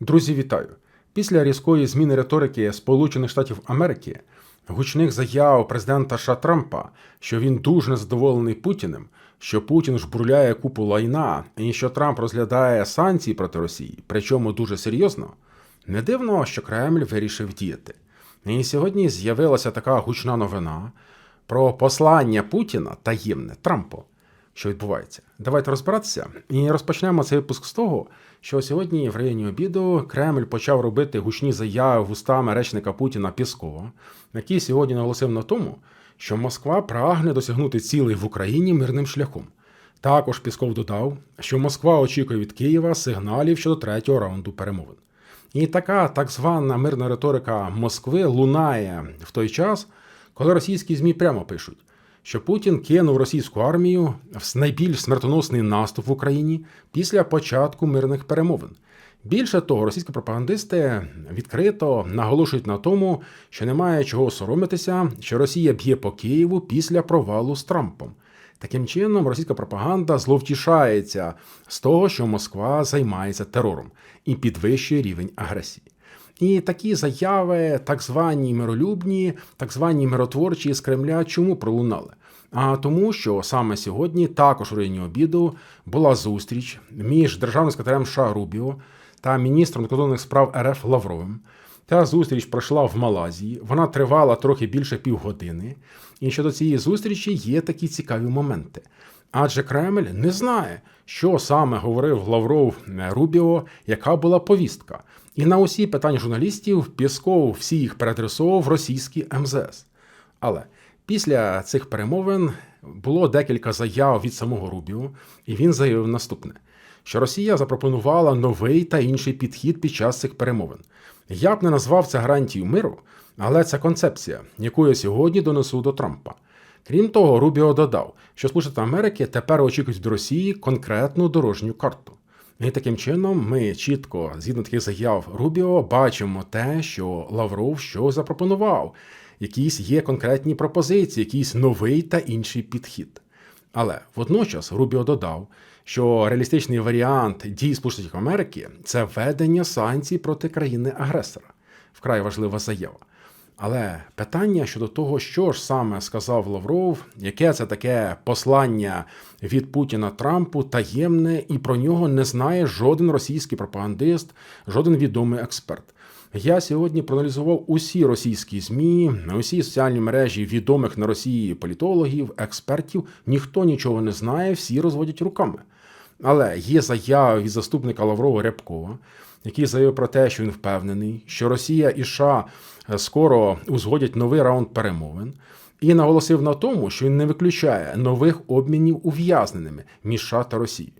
Друзі, вітаю! Після різкої зміни риторики Сполучених Штатів Америки, гучних заяв президента США Трампа, що він дуже незадоволений Путіним, що Путін жбурляє купу лайна і що Трамп розглядає санкції проти Росії, причому дуже серйозно, не дивно, що Кремль вирішив діяти. І сьогодні з'явилася така гучна новина про послання Путіна таємне Трампу що відбувається. Давайте розбиратися. І розпочнемо цей випуск з того, що сьогодні в районі обіду Кремль почав робити гучні заяви вустами речника Путіна Піскова, який сьогодні наголосив на тому, що Москва прагне досягнути цілей в Україні мирним шляхом. Також Пісков додав, що Москва очікує від Києва сигналів щодо третього раунду перемовин. І така так звана мирна риторика Москви лунає в той час, коли російські ЗМІ прямо пишуть, що Путін кинув російську армію в найбільш смертоносний наступ в Україні після початку мирних перемовин. Більше того, російські пропагандисти відкрито наголошують на тому, що немає чого соромитися, що Росія б'є по Києву після провалу з Трампом. Таким чином, російська пропаганда зловтішається з того, що Москва займається терором і підвищує рівень агресії. І такі заяви, так звані миролюбні, так звані миротворчі з Кремля, чому пролунали? А тому, що саме сьогодні, також у районі обіду, була зустріч між державним секретарем США Рубіо та міністром закордонних справ РФ Лавровим. Та зустріч пройшла в Малазії. Вона тривала трохи більше півгодини. І щодо цієї зустрічі є такі цікаві моменти. Адже Кремль не знає, що саме говорив Лавров Рубіо, яка була повістка. І на усі питання журналістів Пісков всі їх переадресовував російський МЗС. Але після цих перемовин було декілька заяв від самого Рубіо, і він заявив наступне: що Росія запропонувала новий та інший підхід під час цих перемовин. Я б не назвав це гарантією миру, але це концепція, яку я сьогодні донесу до Трампа. Крім того, Рубіо додав, що Сполучені Америки тепер очікують від Росії конкретну дорожню карту. І таким чином ми чітко, згідно таких заяв Рубіо, бачимо те, що Лавров що запропонував. Якісь є конкретні пропозиції, якийсь новий та інший підхід. Але водночас Рубіо додав, що реалістичний варіант дій Сполучених Америки це введення санкцій проти країни-агресора. Вкрай важлива заява. Але питання щодо того, що ж саме сказав Лавров, яке це таке послання від Путіна Трампу таємне, і про нього не знає жоден російський пропагандист, жоден відомий експерт. Я сьогодні проаналізував усі російські змі, усі соціальні мережі відомих на Росії політологів, експертів. Ніхто нічого не знає, всі розводять руками. Але є заяви від заступника Лаврова Рябкова, який заявив про те, що він впевнений, що Росія і США скоро узгодять новий раунд перемовин, і наголосив на тому, що він не виключає нових обмінів ув'язненими між США та Росією.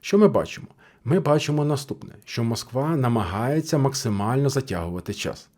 Що ми бачимо? Ми бачимо наступне: що Москва намагається максимально затягувати час.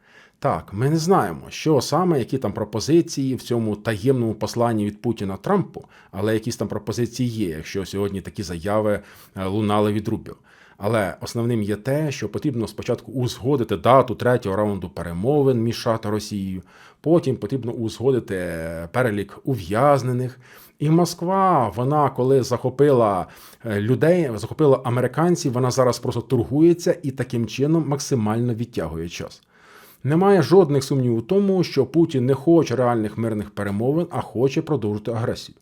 Так, ми не знаємо, що саме, які там пропозиції в цьому таємному посланні від Путіна Трампу, але якісь там пропозиції є, якщо сьогодні такі заяви лунали від Рубіо. Але основним є те, що потрібно спочатку узгодити дату третього раунду перемовин між США та Росією. Потім потрібно узгодити перелік ув'язнених. І Москва, вона коли захопила людей, захопила американців, вона зараз просто торгується і таким чином максимально відтягує час. Немає жодних сумнівів у тому, що Путін не хоче реальних мирних перемовин, а хоче продовжити агресію.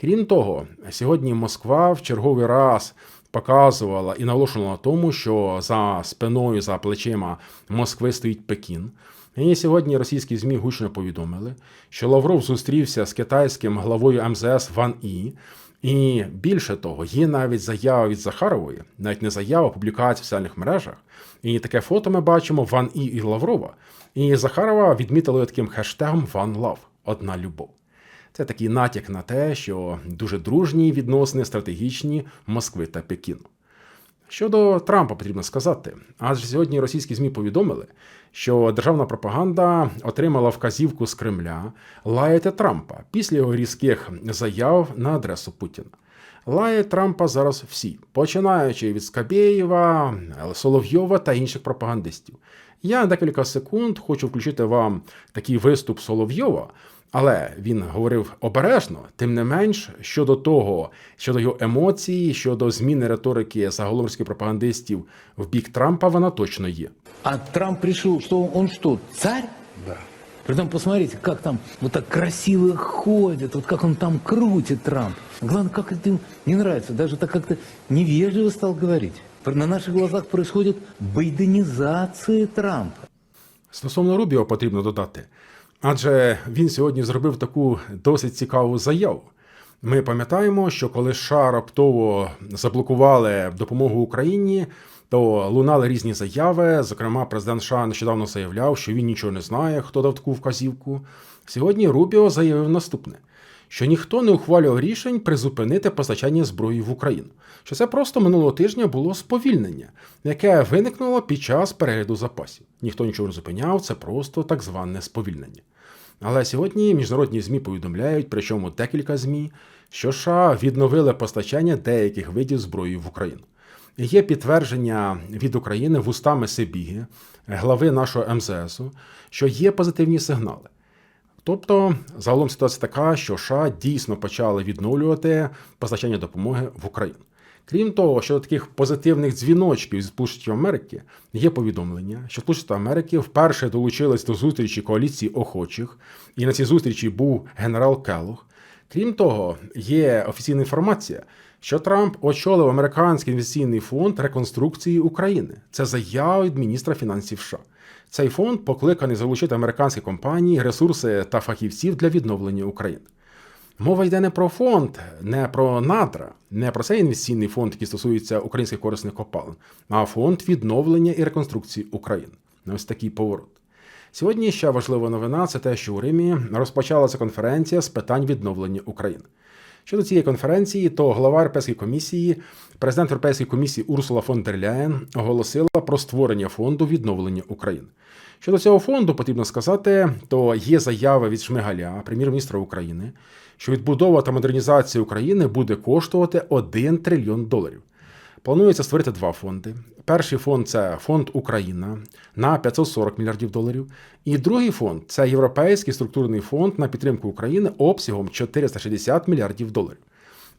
Крім того, сьогодні Москва в черговий раз показувала і наголошувала на тому, що за спиною, за плечима Москви стоїть Пекін. І сьогодні російські ЗМІ гучно повідомили, що Лавров зустрівся з китайським главою МЗС Ван І. І більше того, є навіть заява від Захарової, навіть не заява, а публікація в соціальних мережах. І таке фото ми бачимо Ван І і Лаврова. І Захарова відмітили таким хештегом Ван Лав одна любов. Це такий натяк на те, що дуже дружні відносини стратегічні Москви та Пекіну. Щодо Трампа потрібно сказати, адже сьогодні російські ЗМІ повідомили, що державна пропаганда отримала вказівку з Кремля лаяти Трампа після його різких заяв на адресу Путіна. Лають Трампа зараз всі, починаючи від Скабєєва, Соловйова та інших пропагандистів. Я декілька секунд хочу включити вам такий виступ Соловйова, Але він говорив обережно, тим не менш, щодо того, щодо його емоцій, щодо зміни риторики заголовських пропагандистів в бік Трампа, вона точно є. А Трамп пришел, что он что, царь? Да. Притом посмотрите, как там вот так красиво ходит, вот как он там крутит Трамп. Главное, как это им не нравится, даже так как-то невежливо стал говорить. На наших глазах происходит байденизация Трампа. Стосовно Рубіо потрібно додати, адже він сьогодні зробив таку досить цікаву заяву. Ми пам'ятаємо, що коли США раптово заблокували допомогу Україні, то лунали різні заяви. Зокрема, президент США нещодавно заявляв, що він нічого не знає, хто дав таку вказівку. Сьогодні Рубіо заявив наступне: що ніхто не ухвалював рішень призупинити постачання зброї в Україну. Що це просто минулого тижня було сповільнення, яке виникнуло під час перегляду запасів. Ніхто нічого не зупиняв, це просто так зване сповільнення. Але сьогодні міжнародні ЗМІ повідомляють, причому декілька ЗМІ, що США відновили постачання деяких видів зброї в Україну. Є підтвердження від України вустами Сибіги, глави нашого МЗСу, що є позитивні сигнали. Тобто, загалом ситуація така, що США дійсно почали відновлювати постачання допомоги в Україну. Крім того, що таких позитивних дзвіночків з Сполучених Америки є повідомлення, що Сполучені Америки вперше долучились до зустрічі коаліції охочих, і на цій зустрічі був генерал Келлог. Крім того, є офіційна інформація, що Трамп очолив американський інвестиційний фонд реконструкції України. Це заява від міністра фінансів США. Цей фонд покликаний залучити американські компанії, ресурси та фахівців для відновлення України. Мова йде не про фонд, не про надра, не про цей інвестиційний фонд, який стосується українських корисних копалин, а фонд відновлення і реконструкції України. Ось такий поворот. Сьогодні ще важлива новина це те, що у Римі розпочалася конференція з питань відновлення України. Щодо цієї конференції, то голова Європейської комісії, президент Європейської комісії Урсула фон дер Ляєн оголосила про створення фонду відновлення України. Щодо цього фонду, потрібно сказати, то є заява від Шмигаля, прем'єр-міністра України, що відбудова та модернізація України буде коштувати 1 трильйон доларів. Планується створити два фонди. Перший фонд це фонд Україна на 540 мільярдів доларів. І другий фонд це Європейський структурний фонд на підтримку України обсягом 460 мільярдів доларів.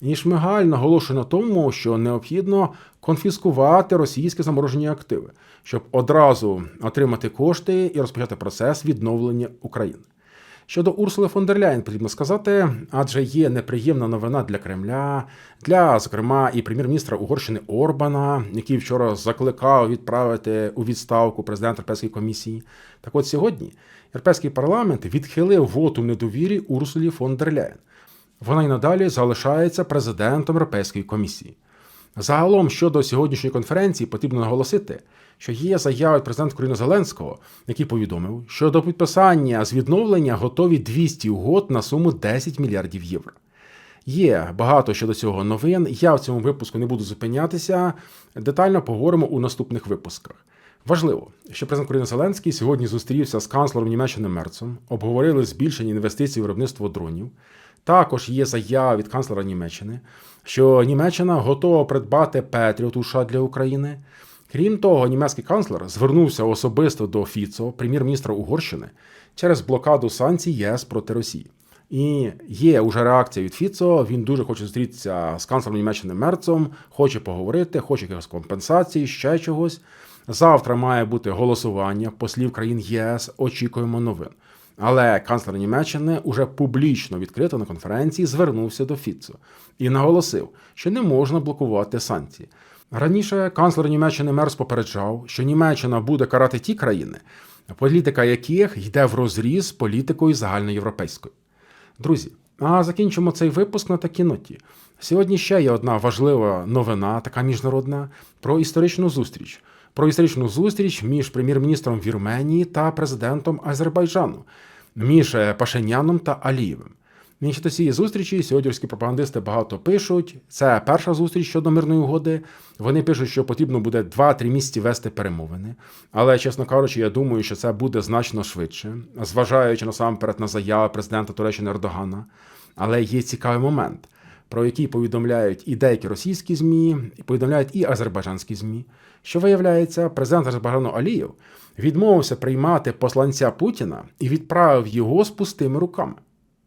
І Шмигаль наголошує на тому, що необхідно конфіскувати російські заморожені активи, щоб одразу отримати кошти і розпочати процес відновлення України. Щодо Урсули фон дер Ляєн потрібно сказати, адже є неприємна новина для Кремля, для, зокрема, і прем'єр-міністра Угорщини Орбана, який вчора закликав відправити у відставку президента Європейської комісії. Так от сьогодні Європейський парламент відхилив воту недовірі Урсулі фон дер Ляєн. Вона й надалі залишається президентом Європейської комісії. Загалом щодо сьогоднішньої конференції потрібно наголосити, що є заява від президента України Зеленського, який повідомив, що до підписання з відновлення готові 200 угод на суму 10 мільярдів євро. Є багато щодо цього новин. Я в цьому випуску не буду зупинятися. Детально поговоримо у наступних випусках. Важливо, що президент України Зеленський сьогодні зустрівся з канцлером Німеччини Мерцом, обговорили збільшення інвестицій в виробництво дронів. Також є заява від канцлера Німеччини, що Німеччина готова придбати Петріот США для України. Крім того, німецький канцлер звернувся особисто до Фіцо, прем'єр-міністра Угорщини, через блокаду санкцій ЄС проти Росії. І є вже реакція від Фіцо. Він дуже хоче зустрітися з канцлером Німеччини Мерцом, хоче поговорити, хоче якихось компенсацій, ще чогось. Завтра має бути голосування послів країн ЄС. Очікуємо новин. Але канцлер Німеччини уже публічно відкрито на конференції звернувся до Фіцо і наголосив, що не можна блокувати санкції. Раніше канцлер Німеччини Мерс попереджав, що Німеччина буде карати ті країни, політика яких йде в розріз з політикою загальноєвропейською. Друзі, а закінчимо цей випуск на такій ноті. Сьогодні ще є одна важлива новина, така міжнародна, про історичну зустріч. Про історичну зустріч між прем'єр-міністром Вірменії та президентом Азербайджану, між Пашиняном та Алієвим. Щодо цієї зустрічі сьогоднішні пропагандисти багато пишуть. Це перша зустріч щодо мирної угоди. Вони пишуть, що потрібно буде 2-3 місяці вести перемовини. Але, чесно кажучи, я думаю, що це буде значно швидше, зважаючи насамперед на заяви президента Туреччини Ердогана. Але є цікавий момент, про який повідомляють і деякі російські ЗМІ, і повідомляють і азербайджанські ЗМІ, що виявляється, президент Азербайджану Алієв відмовився приймати посланця Путіна і відправив його з пустими руками.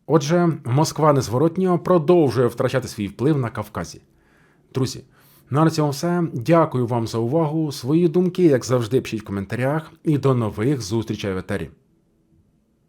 Отже, Москва незворотньо продовжує втрачати свій вплив на Кавказі. Друзі, на цьому все. Дякую вам за увагу. Свої думки, як завжди, пишіть в коментарях, і до нових зустрічей в етері.